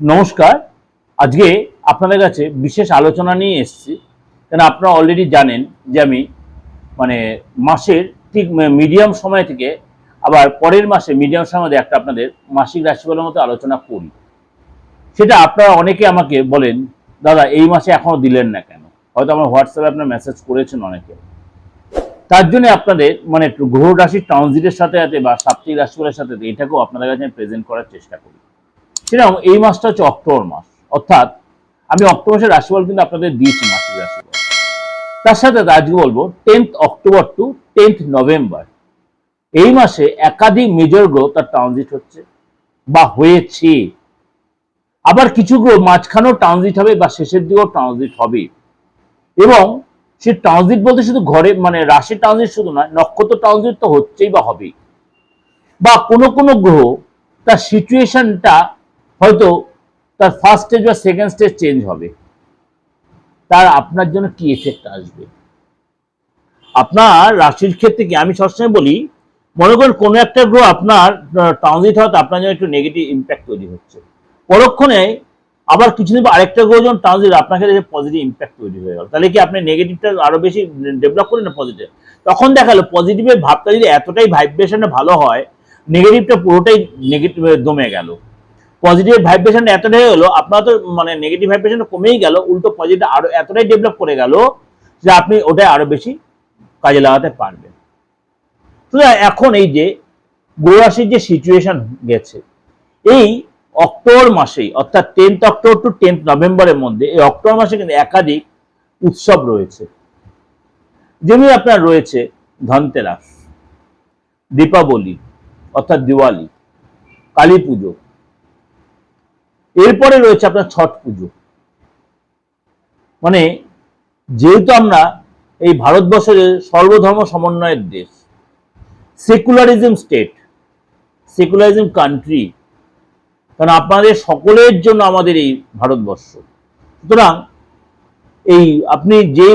নমস্কার। আজকে আপনাদের কাছে বিশেষ আলোচনা নিয়ে এসেছি। কেন আপনারা অলরেডি জানেন যে আমি মানে মাসের ঠিক মিডিয়াম সময় থেকে আবার পরের মাসে মিডিয়াম সময় একটা আপনাদের মাসিক রাশিফলের মতো আলোচনা করি। সেটা আপনারা অনেকে আমাকে বলেন, দাদা, এই মাসে এখনও দিলেন না কেন? হয়তো আমার হোয়াটসঅ্যাপে আপনার মেসেজ করেছেন অনেকে। তার জন্য আপনাদের মানে গ্রহ রাশির ট্রানজিটের সাথে সাথে বা সাপ্তাহিক রাশিফলের সাথে, এটাকেও আপনাদের কাছে আমি প্রেজেন্ট করার চেষ্টা করি। সেরকম এই মাসটা হচ্ছে অক্টোবর মাস। অর্থাৎ আমি অক্টোবর মাসের রাশিফল কিন্তু আপনাদের দিয়েছি মাসিক রাশিফল। তার সাথে আজকে বলব tenth October to tenth November. এই মাসে একাধিক মেজর গ্রহ তার ট্রানজিট হচ্ছে বা হয়েছে। আবার কিছু গ্রহ মাঝখানেও ট্রানজিট হবে বা শেষের দিকেও ট্রানজিট হবে। এবং সে ট্রানজিট বলতে শুধু ঘরে মানে রাশি ট্রানজিট শুধু নয়, নক্ষত্র ট্রানজিট তো হচ্ছেই বা হবেই। বা কোনো কোনো গ্রহ তার সিচুয়েশনটা হয়তো তার ফার্স্ট স্টেজ বা সেকেন্ড স্টেজ চেঞ্জ হবে। তার আপনার জন্য কি এফেক্ট আসবে? আপনার রাশির ক্ষেত্রে কি, আমি সবসময় বলি, মনে করেন কোনো একটা গ্রহ আপনার ট্রানজিট হওয়াতে আপনার জন্য একটু নেগেটিভ ইম্প্যাক্ট তৈরি হচ্ছে। পরক্ষণে আবার কিছুদিন পর আরেকটা গ্রহ যখন ট্রানজিট আপনার ক্ষেত্রে পজিটিভ ইম্প্যাক্ট তৈরি হয়ে গেল। তাহলে কি আপনি নেগেটিভটা আরও বেশি ডেভেলপ করেন না পজিটিভ তখন দেখাল পজিটিভের ভাবটা যদি এতটাই ভাইব্রেশনে ভালো হয় নেগেটিভটা পুরোটাই নেগেটিভ দমে গেল। পজিটিভ ভাইব্রেশন এতটাই হলো, আপনার তো মানে নেগেটিভ ভাইব্রেশন কমেই গেল, উল্টো পজিটিভ আরও এতটাই ডেভেলপ করে গেল যে আপনি ওটা আরও বেশি কাজে লাগাতে পারবেন। এখন এই যে গৌরাশির যে সিচুয়েশন গেছে, এই অক্টোবর মাসেই, অর্থাৎ টেন্থ অক্টোবর টু টেন্থ নভেম্বরের মধ্যে, এই অক্টোবর মাসে কিন্তু একাধিক উৎসব রয়েছে। যেমনি আপনার রয়েছে ধনতেরাস, দীপাবলি, অর্থাৎ দিওয়ালি, কালী পুজো এরপরে রয়েছে আপনার ছট পুজো। মানে যেহেতু আমরা এই ভারতবর্ষের সর্বধর্ম সমন্বয়ের দেশ সেকুলারিজম স্টেট সেকুলারিজম কান্ট্রি কারণ আপনাদের সকলের জন্য আমাদের এই ভারতবর্ষ। সুতরাং এই আপনি যে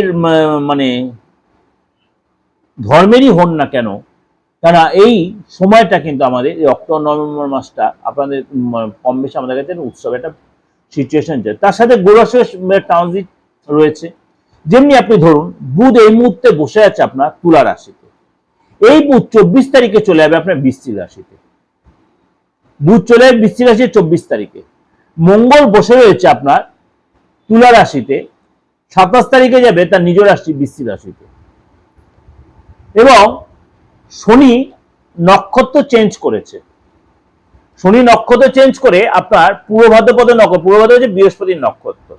মানে ধর্মেরই হন না কেন কেন এই সময়টা কিন্তু আমাদের, এই অক্টোবর, নভেম্বর মাসটা আপনাদের কম বেশি আমাদের কাছে উৎসব, একটা সিচুয়েশন যায় তার সাথে গোরসের ট্রানজিট রয়েছে। যেমনি আপনি ধরুন, বুধ এই মুহূর্তে বসে আছে আপনার তুলা রাশিতে। এই বুধ চব্বিশ তারিখে চলে যাবে আপনার বৃশ্চিক রাশিতে। বুধ চলে যাবে বৃশ্চিক রাশি চব্বিশ তারিখে। মঙ্গল বসে রয়েছে আপনার তুলা রাশিতে। সাতাশ তারিখে যাবে তার নিজ রাশি বৃশ্চিক রাশিতে। এবং শনি নক্ষত্র চেঞ্জ করেছে। শনি নক্ষত্র চেঞ্জ করে আপনার পূর্ব ভাদ্রপদ নক্ষত্র পূর্ব ভাদ্র হচ্ছে বৃহস্পতির নক্ষত্র।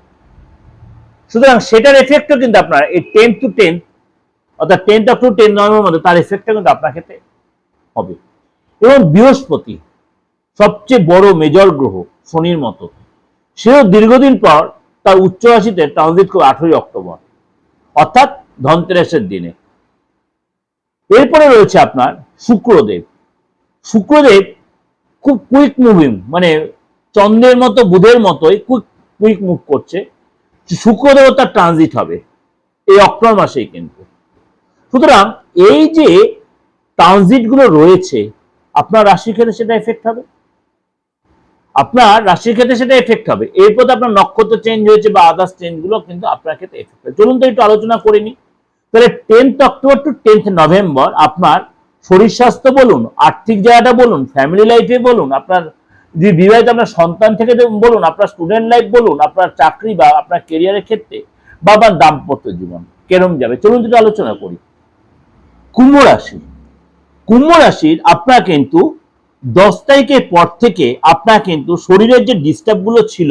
সুতরাং সেটার এফেক্টও কিন্তু আপনার এই টেন টু টেন অর্থাৎ ten of to ten November মধ্যে তার এফেক্টটা কিন্তু আপনার ক্ষেত্রে হবে। এবং বৃহস্পতি সবচেয়ে বড় মেজর গ্রহ শনির মতো। সেও দীর্ঘদিন পর তার উচ্চ রাশিতে ট্রানজিট করে আঠেরোই অক্টোবর, অর্থাৎ ধনতেরাসের দিনে। এরপরে রয়েছে আপনার শুক্রদেব। শুক্রদেব খুব কুইক মুভিং মানে চন্দ্রের মতো, বুধের মতোই কুইক কুইক মুভ করছে। শুক্রদেব তার ট্রানজিট হবে, এই অক্টোবর মাসেই কিন্তু। সুতরাং এই যে ট্রানজিটগুলো রয়েছে, আপনার রাশির ক্ষেত্রে সেটা এফেক্ট হবে। আপনার রাশির ক্ষেত্রে সেটা এফেক্ট হবে। এরপর আপনার নক্ষত্র চেঞ্জ হয়েছে বা আদার্স চেঞ্জগুলো কিন্তু আপনার ক্ষেত্রে এফেক্ট হবে। চলুন তো একটু আলোচনা করে নিই। তাহলে tenth October to tenth November আপনার শরীর স্বাস্থ্য বলুন, আর্থিক জায়গাটা বলুন ফ্যামিলি লাইফে বলুন, আপনার যে বিবাহিত আপনার সন্তান থেকে বলুন, আপনার স্টুডেন্ট লাইফ বলুন, আপনার চাকরি বা আপনার কেরিয়ারের ক্ষেত্রে বা আপনার দাম্পত্য জীবন কেরম যাবে? চলুন একটু আলোচনা করি। কুম্ভ রাশি। কুম্ভ রাশির আপনার কিন্তু দশ তারিখের পর থেকে আপনার কিন্তু শরীরের যে ডিস্টার্বগুলো ছিল,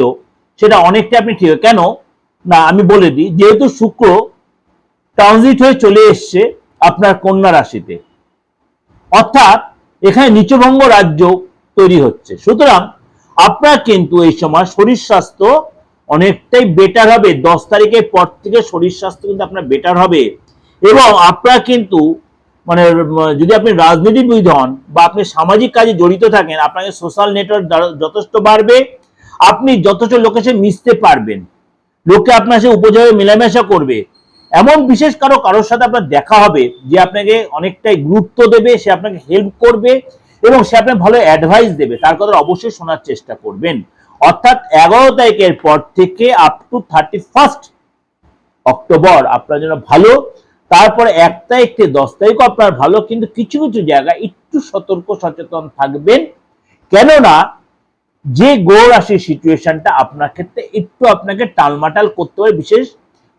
সেটা অনেকটা আপনি ঠিক কেন? না, আমি বলে দিই, যেহেতু শুক্র ট্রানজিট হয়ে চলে এসছে আপনার কন্যা রাশিতে। অর্থাৎ এখানে নিচভঙ্গ রাজ্য তৈরি হচ্ছে। সুতরাং আপনার কিন্তু এই সময় শরীর স্বাস্থ্য অনেকটাই বেটার হবে। দশ তারিখের পর থেকে শরীর স্বাস্থ্য কিন্তু আপনার বেটার হবে। এবং আপনার কিন্তু মানে যদি আপনি রাজনীতিবিদ হন বা আপনি সামাজিক কাজে জড়িত থাকেন, আপনাকে সোশ্যাল নেটওয়ার্ক যথেষ্ট বাড়বে। আপনি যথেষ্ট লোকের সাথে মিশতে পারবেন। লোকে আপনার সাথে উপযোগে মেলামেশা করবে। এমন বিশেষ কারও, কারোর সাথে আপনার দেখা হবে যে আপনাকে অনেকটাই গুরুত্ব দেবে, সে আপনাকে হেল্প করবে এবং সে আপনাকে ভালো অ্যাডভাইস দেবে। তার কথা অবশ্যই শোনার চেষ্টা করবেন। অর্থাৎ এগারো তারিখের পর থেকে up to thirty first October আপনার জন্য ভালো। তারপরে এক তারিখ থেকে দশ তারিখও আপনার ভালো, কিন্তু কিছু কিছু জায়গায় একটু সতর্ক, সচেতন থাকবেন। কেননা যে গো রাশির সিচুয়েশনটা আপনার ক্ষেত্রে একটু আপনাকে টালমাটাল করতে হবে, বিশেষ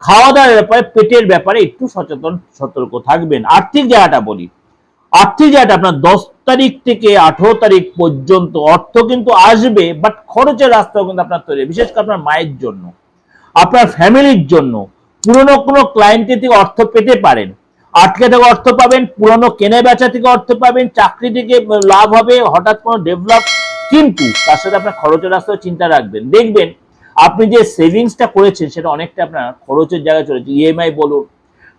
খাওয়া দাওয়ার ব্যাপারে, পেটের ব্যাপারে একটু সচেতন, সতর্ক থাকবেন। আর্থিক জায়গাটা বলি। আর্থিক জায়গাটা আপনার দশ তারিখ থেকে আঠেরো তারিখ পর্যন্ত অর্থ কিন্তু আসবে বাট খরচের রাস্তাও কিন্তু আপনার তৈরি বিশেষ করে আপনার মায়ের জন্য, আপনার ফ্যামিলির জন্য। পুরনো কোনো ক্লায়েন্টের থেকে অর্থ পেতে পারেন। আটকে থেকে অর্থ পাবেন, পুরনো কেনে বেচা থেকে অর্থ পাবেন, চাকরি থেকে লাভ হবে, হঠাৎ কোনো ডেভেলপ কিন্তু তার সাথে আপনার খরচের রাস্তাও চিন্তা রাখবেন। দেখবেন আপনি যে সেভিংসটা করেছেন, সেটা অনেকটা আপনার খরচের জায়গায় চলেছে ইএমআই বলুন,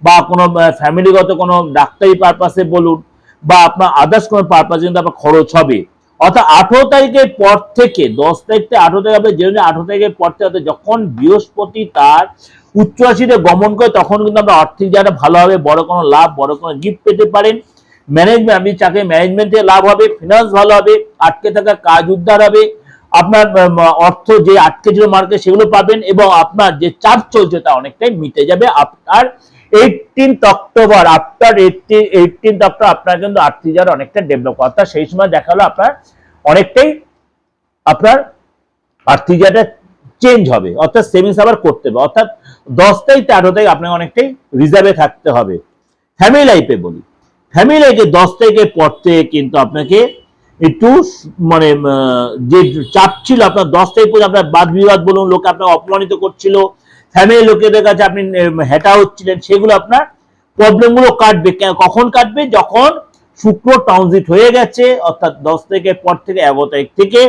বা কোনো ফ্যামিলিগত কোনো ডাক্তারি পারপাসে বলুন, বা আপনার আদার্স কোনো পারপাসে কিন্তু আপনার খরচ হবে। অর্থাৎ আঠেরো তারিখের পর থেকে, দশ তারিখ থেকে আঠেরো তারিখ আপনি জেনে আঠেরো তারিখের পর থেকে যখন বৃহস্পতি তার উচ্চ রাশিতে গমন করে, তখন কিন্তু আপনার আর্থিক জায়গাটা ভালো হবে, বড় কোনো লাভ, বড় কোনো গিফট পেতে পারেন। ম্যানেজমেন্ট আপনি চাকরি ম্যানেজমেন্ট লাভ হবে ফিনান্স ভালো হবে, আটকে থাকা কাজ উদ্ধার হবে। আপনার অর্থ যে আটকে ছিল মার্কেট সেগুলো পাবেন এবং আপনার যে চাপ চলছে তা অনেকটাই মিটে যাবে আপনার eighteen October after eighteen eighteen October আপনার কিন্তু আর্থিক জায়গা অনেকটা ডেভেলপ অর্থাৎ সেই সময় দেখা হলো আপনার অনেকটাই আপনার আর্থিক জায়গাটা চেঞ্জ হবে। অর্থাৎ সেভিংস আবার করতে হবে। অর্থাৎ দশ তারিখ, তেরো তারিখ আপনাকে অনেকটাই রিজার্ভে থাকতে হবে। ফ্যামিলি লাইফে বলি। ফ্যামিলি লাইফে দশ তারিখের পর থেকে কিন্তু আপনাকে একটু মানে যে চাপ ছিল আপনার দশ তারিখ পর্যন্ত আপনার বাদ বিবাদ বলুন, লোক আপনাকে অপমানিত করছিল ফ্যামিলি লোকেদের কাছে আপনি হেঁটা হচ্ছিলেন, সেগুলো আপনার প্রবলেমগুলো কাটবে। কখন কাটবে? যখন শুক্র ট্রানজিট হয়ে গেছে, অর্থাৎ দশ তারিখের পর থেকে এগারো তারিখ থেকে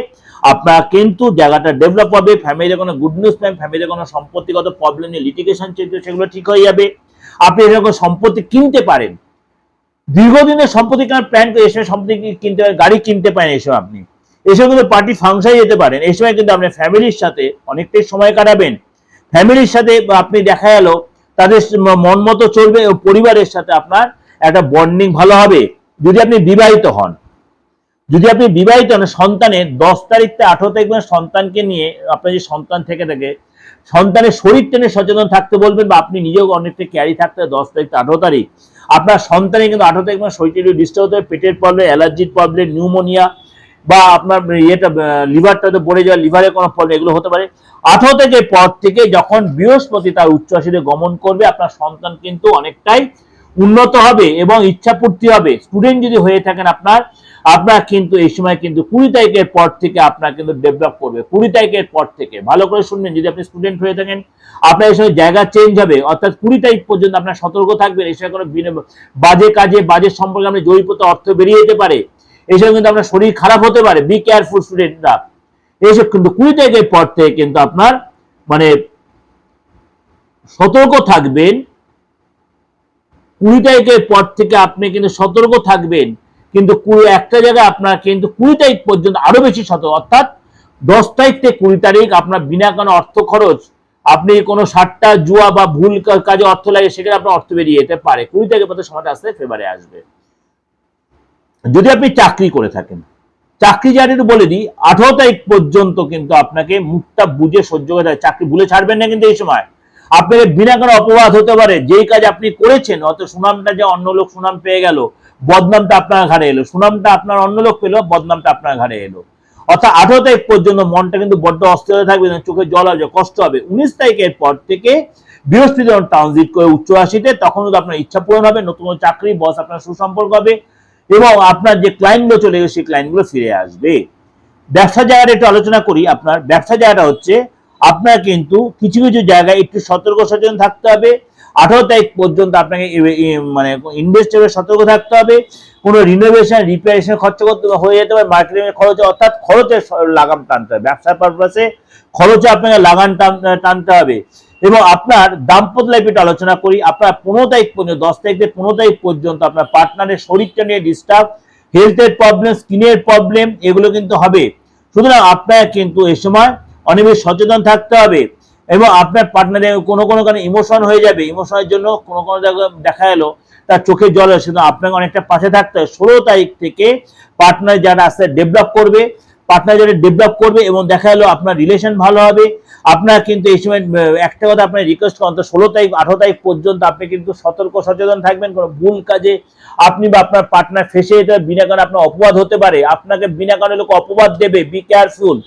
আপনার কিন্তু জায়গাটা ডেভেলপ হবে। ফ্যামিলিতে কোনো গুড নিউজ পাবেন ফ্যামিলিতে কোনো সম্পত্তিগত প্রবলেম নিয়ে লিটিগেশন চলছে, সেগুলো ঠিক হয়ে যাবে। আপনি এরকম সম্পত্তি কিনতে পারেন। দীর্ঘদিনের সম্পত্তি কেনার প্ল্যান করে এসে সম্পত্তি কিনতে পারেন, গাড়ি কিনতে পারেন এসব আপনি। এসব কিন্তু পার্টি ফাংশনে যেতে পারেন। এই সময় কিন্তু আপনি ফ্যামিলির সাথে অনেকটাই সময় কাটাবেন। ফ্যামিলির সাথে আপনি দেখা গেল, তাদের মন মতো চলবে পরিবারের সাথে আপনার একটা বন্ডিং ভালো হবে। যদি আপনি বিবাহিত হন। যদি আপনি বিবাহিত হন, সন্তানের দশ তারিখ থেকে আঠারো তারিখ সন্তানকে নিয়ে আপনার যে সন্তান থেকে থাকে, সন্তানের শরীর টেনে সচেতন থাকতে বলবেন বা আপনি নিজেও অনেকটা ক্যারি থাকতে দশ তারিখ আঠারো তারিখ। আপনার সন্তানের কিন্তু আঠারো তারিখ মানে শরীরটা ডিস্টার্ব হতে হবে পেটের প্রবলেম অ্যালার্জির প্রবলেম নিউমোনিয়া বা আপনার ইয়েটা লিভারটাতে পড়ে যাওয়া লিভারের কোনো প্রবলেম এগুলো হতে পারে। আঠারো তারিখের পর থেকে যখন বৃহস্পতি তার উচ্চ আসিতে গমন করবে, আপনার সন্তান কিন্তু অনেকটাই উন্নত হবে এবং ইচ্ছাপূর্তি হবে। স্টুডেন্ট যদি হয়ে থাকেন আপনার আপনার কিন্তু এই সময় কিন্তু কুড়ি তারিখের পর থেকে আপনার কিন্তু ডেভেলপ করবে। কুড়ি তারিখের পর থেকে। ভালো করে শুনবেন, যদি আপনি স্টুডেন্ট হয়ে থাকেন, আপনার এই সময় জায়গা চেঞ্জ হবে, অর্থাৎ কুড়ি তারিখ পর্যন্ত আপনার সতর্ক থাকবেন, এই সময় কোনো বাজে কাজে, বাজে সম্পর্কে আপনি জড়িত অর্থ বেরিয়ে যেতে পারে। এই সময় কিন্তু আপনার শরীর খারাপ হতে পারে। বি কেয়ারফুল স্টুডেন্টরা এইসব কিন্তু কুড়ি তারিখের পর থেকে কিন্তু আপনার মানে সতর্ক থাকবেন। কুড়ি তারিখের পর থেকে আপনি কিন্তু সতর্ক থাকবেন। কিন্তু কুড়ি, একটা জায়গায় আপনার কিন্তু কুড়ি তারিখ পর্যন্ত আরও বেশি সতর্ক। অর্থাৎ দশ তারিখ থেকে কুড়ি তারিখ আপনার বিনা কোনো অর্থ খরচ, আপনি কোনো সাতটা জুয়া বা ভুল কাজে অর্থ লাগে, সেখানে আপনার অর্থ বেরিয়ে যেতে পারে। কুড়ি তারিখের পর সময়টা আসতে ফেভারে আসবে। যদি আপনি চাকরি করে থাকেন, চাকরি জানি বলে দিই, আঠারো তারিখ পর্যন্ত কিন্তু আপনাকে মুখটা বুঝে সহ্য করে। চাকরি ভুলে ছাড়বেন না কিন্তু এই সময়। আপনাকে বিনা কোনো অপবাদ হতে পারে। যেই কাজ আপনি করেছেন অত সুনামটা যে অন্য লোক সুনাম পেয়ে গেল বদনামটা আপনার ঘাড়ে এলো, সুনামটা আপনার অন্য লোক পেল, বদনামটা আপনার ঘাড়ে এলো। অর্থাৎ আঠারো তারিখ পর্যন্ত মনটা কিন্তু বড্ড অস্থিরতা থাকবে চোখে জল আসবে, কষ্ট হবে। উনিশ তারিখের পর থেকে বৃহস্পতি যখন ট্রানজিট করে উচ্চ রাশিতে তখন আপনার ইচ্ছা পূরণ হবে, নতুন চাকরি বস আপনার সুসম্পর্ক হবে, এবং আপনার যে ক্লায়েন্টগুলো চলে গেছে, সেই ক্লায়েন্টগুলো ফিরে আসবে। ব্যবসা জায়গাটা একটু আলোচনা করি, আপনার ব্যবসা জায়গাটা হচ্ছে, আপনার কিন্তু কিছু কিছু জায়গায় একটু সতর্ক সচেতন থাকতে হবে আঠারো তারিখ পর্যন্ত আপনাকে এ- এ- মানে ইনভেস্টরে সতর্ক থাকতে হবে। কোনো রিনোভেশন রিপেয়ারেশন খরচ করতে হয়ে যেতে পারে মার্কেটিং এর খরচ, অর্থাৎ খরচে লাগাম টানতে হবে। ব্যবসার পারপাসে খরচে আপনাকে লাগান টান- টানতে হবে। এবং আপনার দাম্পত্য লাইফ আলোচনা করি। আপনার পনেরো তারিখ পর্যন্ত, দশ তারিখ থেকে পনেরো তারিখ পর্যন্ত আপনার পার্টনারের শরীরটা নিয়ে ডিস্টার্ব হেলথের প্রবলেম স্কিনের প্রবলেম এগুলো কিন্তু হবে। সুতরাং আপনার কিন্তু এই সময় অনেক সচেতন থাকতে হবে। এবং আপনার পার্টনারে কোনো কোনো কারণে ইমোশন হয়ে যাবে ইমোশনের জন্য কোনো কোনো জায়গায় দেখা গেলো, তার চোখে জল আসে কিন্তু আপনাকে অনেকটা পাশে থাকতে হবে ষোলো তারিখ থেকে পার্টনার যারা আস্তে ডেভেলপ করবে পার্টনার যারা ডেভেলপ করবে এবং দেখা গেলো আপনার রিলেশন ভালো হবে। আপনার কিন্তু এই সময় একটা কথা আপনার রিকোয়েস্ট অন্তত ষোলো তারিখ, আঠারো তারিখ পর্যন্ত আপনি কিন্তু সতর্ক, সচেতন থাকবেন। কোনো ভুল কাজে আপনি বা আপনার পার্টনার ফেসে এটা বিনা কারণে আপনার অপবাদ হতে পারে। আপনাকে বিনা কারণে লোক অপবাদ দেবে। বি কেয়ারফুল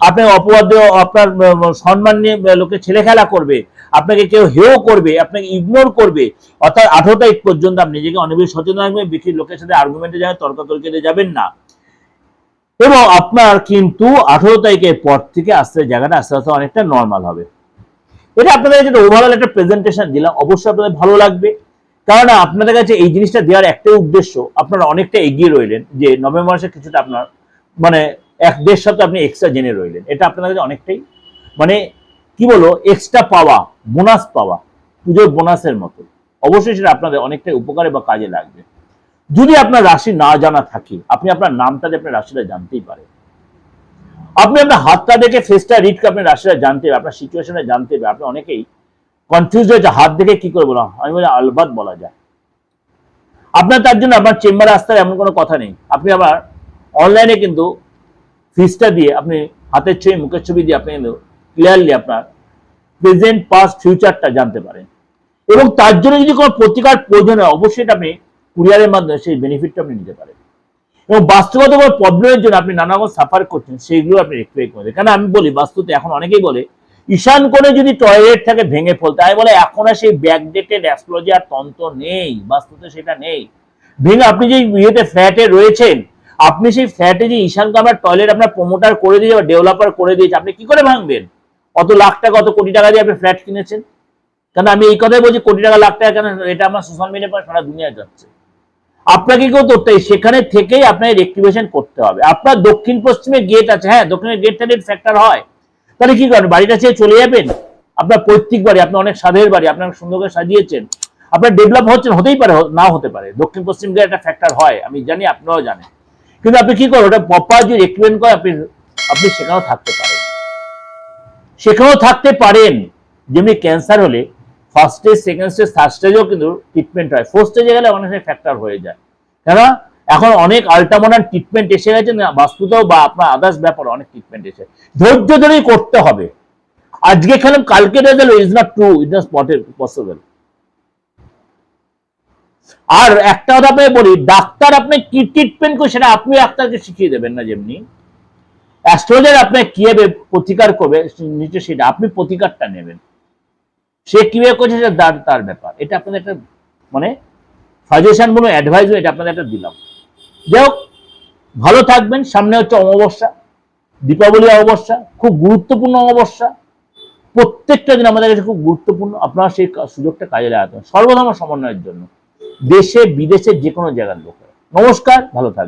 আপনাকে অপবাদ আপনার সম্মান নিয়ে লোকে ছেলে খেলা করবে, আপনাকে কেউ হেও করবে, আপনাকে ইগনোর করবে, অর্থাৎ আঠারো তারিখ পর্যন্ত আপনি নিজেকে অনেক বেশি সচেতন থাকবেন বেশি লোকের সাথে আর্গুমেন্টে যাবেন, তর্কাতর্কিতে যাবেন না। এবং আপনার কিন্তু আঠারো তারিখের পর থেকে আস্তে জায়গাটা আস্তে আস্তে অনেকটা নর্মাল হবে। এটা আপনাদের কাছে ওভারঅল একটা প্রেজেন্টেশন দিলাম, অবশ্যই আপনাদের ভালো লাগবে। কারণ আপনাদের কাছে এই জিনিসটা দেওয়ার একটাই উদ্দেশ্য, আপনারা অনেকটা এগিয়ে রইলেন যে নভেম্বর মাসে কিছুটা আপনার মানে এক দেড় সপ্তাহ আপনি এক্সট্রা জেনে রইলেন। এটা আপনাদের কাছে অনেকটাই মানে কি বলো এক্সট্রা পাওয়া বোনাস পাওয়া, পুজোর বোনাসের মতো। অবশ্যই সেটা আপনাদের অনেকটাই উপকারে বা কাজে লাগবে। যদি আপনার রাশি না জানা থাকে, আপনি আপনার নামটা আপনার রাশিটা জানতেই পারেন। আপনি আপনার হাতটা দেখে ফেসটা রিড করে আপনার রাশিটা জানতে হবে আপনার সিচুয়েশনে জানতে হবে আপনি অনেকেই কনফিউজ হয়েছে হাত দেখে কি করে বলা আমি বলি আলবাদ বলা যায়। আপনার তার জন্য আপনার চেম্বারে আসতে এমন কোনো কথা নেই। আপনি আবার অনলাইনে কিন্তু ফিসটা দিয়ে আপনি হাতের ছবি, মুখের ছবি দিয়ে আপনি ক্লিয়ারলি আপনার প্রেজেন্ট পাস্ট ফিউচারটা জানতে পারেন। এবং তার জন্য যদি কোনো প্রতিকার প্রয়োজন হয়, অবশ্যই এটা আপনি কুরিয়ারের মাধ্যমে সেই বেনিফিটটা আপনি নিতে পারেন। এবং বাস্তবগত কোনো প্রবলেমের জন্য আপনি নানা রকম সাফার করছেন, সেইগুলো আপনি রেক্টিফাই করবেন কেন আমি বলি, বাস্তুতে এখন অনেকেই বলে, ঈশান করে যদি টয়লেট থাকে, ভেঙে ফেলতে আমি বলে, এখন আর সেই ব্যাকডেটেড অ্যাস্ট্রোলজি আর তন্ত্র নেই, বাস্তুতে সেটা নেই। ভেঙে আপনি যে ইয়েতে ফ্ল্যাটে রয়েছেন আপনি সেই ফ্ল্যাটে যে ঈশান কামরার টয়লেট আপনার প্রমোটার করে দিয়েছে বা ডেভেলপার করে দিয়েছে, আপনি কি করে ভাঙবেন? অত লাখ টাকা অত কোটি টাকা দিয়ে আপনি ফ্ল্যাট কিনেছেন? কারণ আমি এই কথাই বলছি, কোটি টাকা, লাখ টাকা, কেন? এটা আমার সোশ্যাল মিডিয়া পর সারা দুনিয়া যাচ্ছে। আপনাকে কেউ হবে সেখানে থেকেই আপনাকে রেক্টিভেশন করতে হবে। আপনার দক্ষিণ পশ্চিমে গেট আছে হ্যাঁ দক্ষিণের গেট থেকে ফ্যাক্টর হয়। তাহলে কি করেন? বাড়িটা ছেড়ে চলে যাবেন? আপনার পৈতৃক বাড়ি, আপনি অনেক সাধের বাড়ি, আপনার সুন্দর করে সাজিয়েছেন। আপনার ডেভেলপ হচ্ছেন, হতেই পারে নাও হতে পারে। দক্ষিণ পশ্চিম গেট একটা ফ্যাক্টর হয়, আমি জানি, আপনারাও জানেন। কিন্তু আপনি কি করবেন ওটা প্রপার যে রেক্টিভেন্ট করে আপনি আপনি সেখানেও থাকতে পারেন। সেখানেও থাকতে পারেন। যেমনি ক্যান্সার হলে first stage second stage third স্টেজেও কিন্তু ট্রিটমেন্ট হয়। ফোর্থ স্টেজে গেলে অনেক সময় ফ্যাক্টর হয়ে যায়। কেন এখন অনেক আল্ট্রামডার্ন ট্রিটমেন্ট এসে গেছে বাস্তুতেও বা আপনার আদার্স ব্যাপারে অনেক ট্রিটমেন্ট এসে। ধৈর্য ধরেই করতে হবে। আজকে খেলাম, কালকে result is not true is not possible আর একটা আপনাকে বলি, ডাক্তার আপনি কি ট্রিটমেন্ট করে সেটা আপনি ডাক্তারকে শিখিয়ে দেবেন না যেমনি। অ্যাস্ট্রোলজার আপনাকে কীভাবে প্রতিকার করবে নিচে সেটা আপনি প্রতিকারটা নেবেন। সে কীভাবে করছে সেটা তার ব্যাপার। এটা আপনাদের একটা মানে সাজেশন বলুন অ্যাডভাইস এটা আপনাদের একটা দিলাম। যাই হোক, ভালো থাকবেন। সামনে হচ্ছে অমাবস্যা, দীপাবলি অমাবস্যা, খুব গুরুত্বপূর্ণ অমাবস্যা। প্রত্যেকটা দিন আমাদের কাছে খুব গুরুত্বপূর্ণ। আপনারা সেই সুযোগটা কাজে লাগাতে হবে। সর্বধর্ম সমন্বয়ের জন্য। দেশে বিদেশে যে কোনো জায়গার লোক নমস্কার ভালো থাকবেন।